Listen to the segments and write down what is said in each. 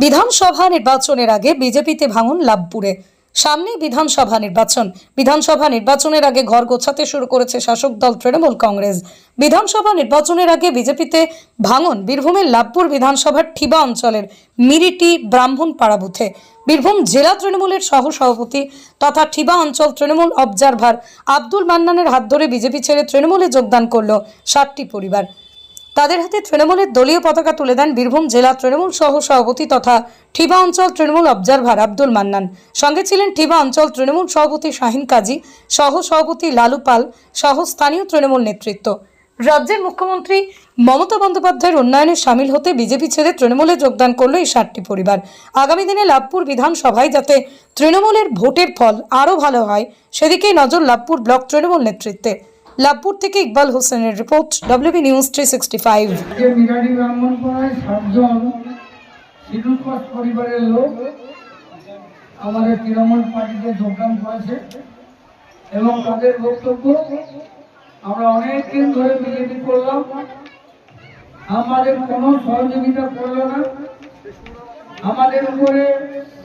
বিধানসভা নির্বাচনের আগে বিজেপিতে ভাঙন লাভপুরে। সামনে বিধানসভা নির্বাচন। বিধানসভা নির্বাচনের আগে ঘর গোছাতে শুরু করেছে শাসক দল তৃণমূল কংগ্রেস। বিধানসভা নির্বাচনের আগে বিজেপিতে ভাঙন বীরভূমের লাভপুর বিধানসভার ঠিবা অঞ্চলের মিরিটি ব্রাহ্মণপাড়া বুথে। বীরভূম জেলা তৃণমূলের সহ সভাপতি তথা ঠিবা অঞ্চল তৃণমূল অবজারভার আব্দুল মান্নানের হাত ধরে বিজেপি ছেড়ে তৃণমূলে যোগদান করল ষাটটি পরিবার। তাদের হাতে তৃণমূলের দলীয় পতাকা তুলে দেন বীরভূম জেলা তৃণমূল সহ সভাপতি তথা ঠিবা অঞ্চল তৃণমূল অবজারভার আব্দুল মান্নান। সঙ্গে ছিলেন ঠিবা অঞ্চল তৃণমূল সভাপতি শাহিন কাজী, সহ সভাপতি লালু পাল, সহ স্থানীয় তৃণমূল নেতৃত্ব। রাজ্যের মুখ্যমন্ত্রী মমতা বন্দ্যোপাধ্যায়ের উন্নয়নে সামিল হতে বিজেপি ছেড়ে তৃণমূলে যোগদান করল এই ষাটটি পরিবার। আগামী দিনে লাভপুর বিধানসভায় যাতে তৃণমূলের ভোটের ফল আরও ভালো হয়, সেদিকেই নজর লাভপুর ব্লক তৃণমূল নেতৃত্বে লাভপুর থেকে ইকবাল হোসেনের report WB news three sixty five পরিবারের লোক আমাদের তৃণমূল পার্টিতে যোগদান করেছে এবং তাদের বক্তব্য আমরা অনেক দিন ধরে বিজেপি করলাম। আমাদের কোনো সহযোগিতা করল না। আমাদের উপরে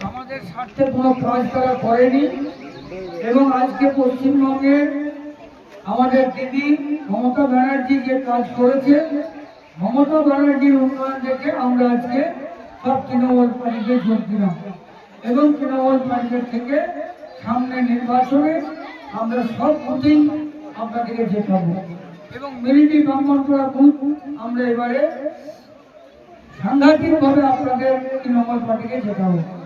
আমাদের স্বার্থে কোনো কাজ তারা করেনি এবং আজকে পশ্চিমবঙ্গে আমাদের দিদি মমতা ব্যানার্জি যে কাজ করেছে, মমতা ব্যানার্জির উন্নয়ন দেখে আমরা আজকে সব তৃণমূল পার্টিতে যোগ দিলাম। এবং তৃণমূল পার্টিদের থেকে সামনে নির্বাচনে আমরা সব ভোটিং আপনাদেরকে জেতাবো। এবং মিলিটি ব্রাহ্মণপুরা বুথ আমরা এবারে সাংঘাতিকভাবে আপনাদের তৃণমূল পার্টিকে জেতাবো।